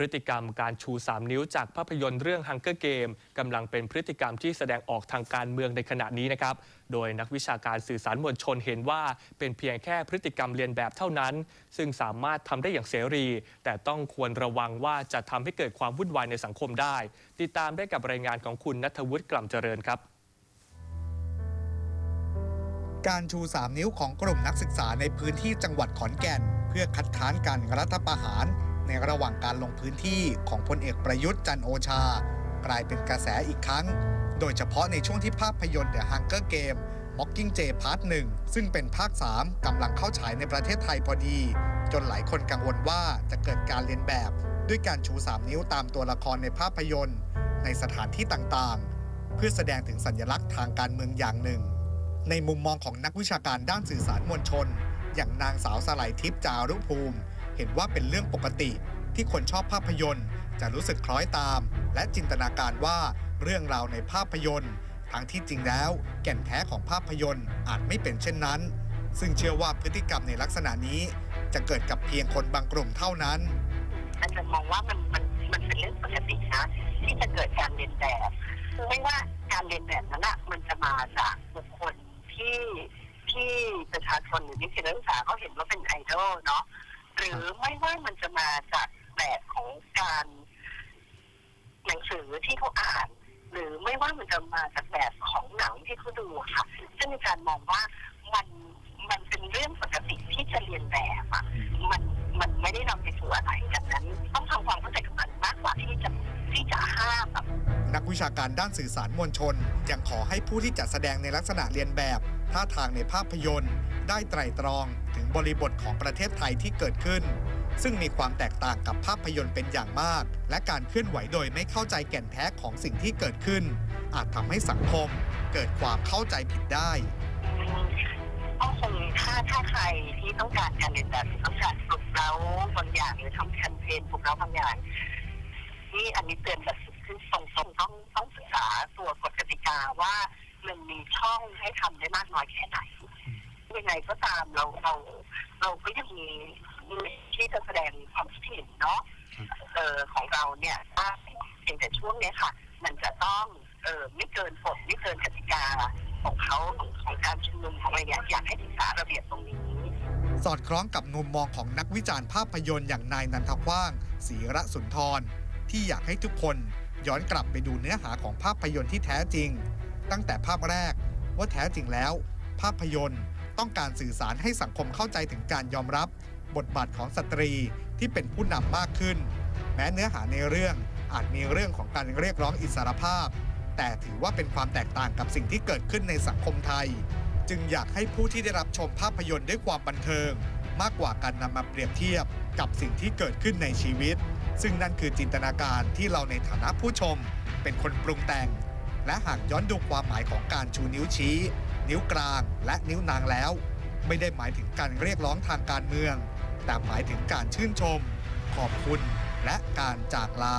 พฤติกรรมการชู 3 นิ้วจากภาพยนตร์เรื่อง Hunger Game กำลังเป็นพฤติกรรมที่แสดงออกทางการเมืองในขณะนี้นะครับ โดยนักวิชาการสื่อสารมวลชนเห็นว่าเป็นเพียงแค่พฤติกรรมเรียนแบบเท่านั้น ซึ่งสามารถทำได้อย่างเสรี แต่ต้องควรระวังว่าจะทำให้เกิดความวุ่นวายในสังคมได้ ติดตามได้กับรายงานของคุณนัทวุฒิกล่ำเจริญครับการชู 3 นิ้วของกลุ่มนักศึกษาในพื้นที่จังหวัดขอนแก่น เพื่อคัดค้านการรัฐประหาร ในระหว่างการลงพื้นที่ของพลเอกประยุทธ์จันโอชา กลายเป็นกระแสอีกครั้ง โดยเฉพาะในช่วงที่ภาพยนตร์ The Hunger Game Mocking J Part 1 ซึ่งเป็นภาค 3 กำลังเข้าฉายในประเทศไทยพอดี จนหลายคนกังวลว่าจะเกิดการเลียนแบบ ด้วยการชู 3 นิ้วตามตัวละครในภาพยนตร์ ในสถานที่ต่างๆ เพื่อแสดงถึงสัญลักษณ์ทางการเมืองอย่างหนึ่ง ในมุมมองของนักวิชาการด้านสื่อสารมวลชน อย่างนางสาวสไลทิพย์จารุภูมิ เห็นว่าเป็นเรื่องปกติ ที่คนชอบภาพยนตร์ จะรู้สึกคล้อยตาม และจินตนาการว่าเรื่องราวในภาพยนตร์ ทั้งที่จริงแล้ว แก่นแท้ของภาพยนตร์อาจไม่เป็นเช่นนั้น ซึ่งเชื่อว่าพฤติกรรมในลักษณะนี้ จะเกิดกับเพียงคนบางกลุ่มเท่านั้นอาจารย์มองว่ามันมันมันเป็นเรื่องปกตินะที่จะเกิดการเรียนแบบไม่ว่าการเรียนแบบนั้นอะมันจะมาจากบุคคลที่ที่ประชาชนหรือนิสิตนักศึกษาเขาเห็นว่าเป็นไอดอลเนาะ หรือไม่ว่ามันจะมาจากแบบของการหนังสือที่เขาอ่าน หรือไม่ว่ามันจะมาจากแบบของหนังที่เขาดูอะค่ะ ซึ่งอาจารย์มองว่ามันมันเป็นเรื่องปกติที่จะเรียนแบบอะมันมันไม่ได้นำไปสู่อะไรดังนั้น ต้องทำความเข้าใจกับมันมากกว่าที่จะที่จะห้ามแบบนักวิชาการด้านสื่อสารมวลชน ยังขอให้ผู้ที่จัดแสดงในลักษณะเรียนแบบ ท่าทางในภาพยนตร์ ได้ไตรตรองถึงบริบทของประเทศไทยที่เกิดขึ้น ซึ่งมีความแตกต่างกับภาพยนตร์เป็นอย่างมาก และการเคลื่อนไหวโดยไม่เข้าใจแก่นแท้ของสิ่งที่เกิดขึ้น อาจทำให้สังคมเกิดความเข้าใจผิดได้ก็คงถ้าถ้าใครที่ต้องการการเรียนแบบต้องการปลุกเราบางอย่างหรือทำแคมเปญปลุกเราบางอย่างนี่อันนี้เตือนแบบคือตรงๆต้องต้องศึกษาตัวกฎกติกาว่ามันมีช่องให้ทำได้มากน้อยแค่ไหน ยังไงก็ตามเราเราเราก็ยังมีมีที่จะแสดงความคิดเห็นเนาะเออของเราเนี่ยได้เพียงแต่ช่วงเนี้ยค่ะ มันจะต้องเออไม่เกินกฎไม่เกินกติกาของเขาของของการชุมนุมของอะไรเนี่ยอยากให้ศึกษาระเบียบตรงนี้ สอดคล้องกับมุมมองของนักวิจารณ์ภาพยนตร์อย่างนายนันทกว้างศรีระสุนทร ที่อยากให้ทุกคนย้อนกลับไปดูเนื้อหาของภาพยนตร์ที่แท้จริง ตั้งแต่ภาพแรกว่าแท้จริงแล้ว ภาพยนตร์ ต้องการสื่อสารให้สังคมเข้าใจถึงการยอมรับ บทบาทของสตรีที่เป็นผู้นำมากขึ้น แม้เนื้อหาในเรื่องอาจมีเรื่องของการเรียกร้องอิสรภาพ แต่ถือว่าเป็นความแตกต่างกับสิ่งที่เกิดขึ้นในสังคมไทย จึงอยากให้ผู้ที่ได้รับชมภาพยนตร์ด้วยความบันเทิง มากกว่าการนำมาเปรียบเทียบกับสิ่งที่เกิดขึ้นในชีวิต ซึ่งนั่นคือจินตนาการที่เราในฐานะผู้ชม เป็นคนปรุงแต่ง และหากย้อนดูความหมายของการชูนิ้วชี้ นิ้วกลางและนิ้วนางแล้ว ไม่ได้หมายถึงการเรียกร้องทางการเมือง แต่หมายถึงการชื่นชม ขอบคุณ และการจากลา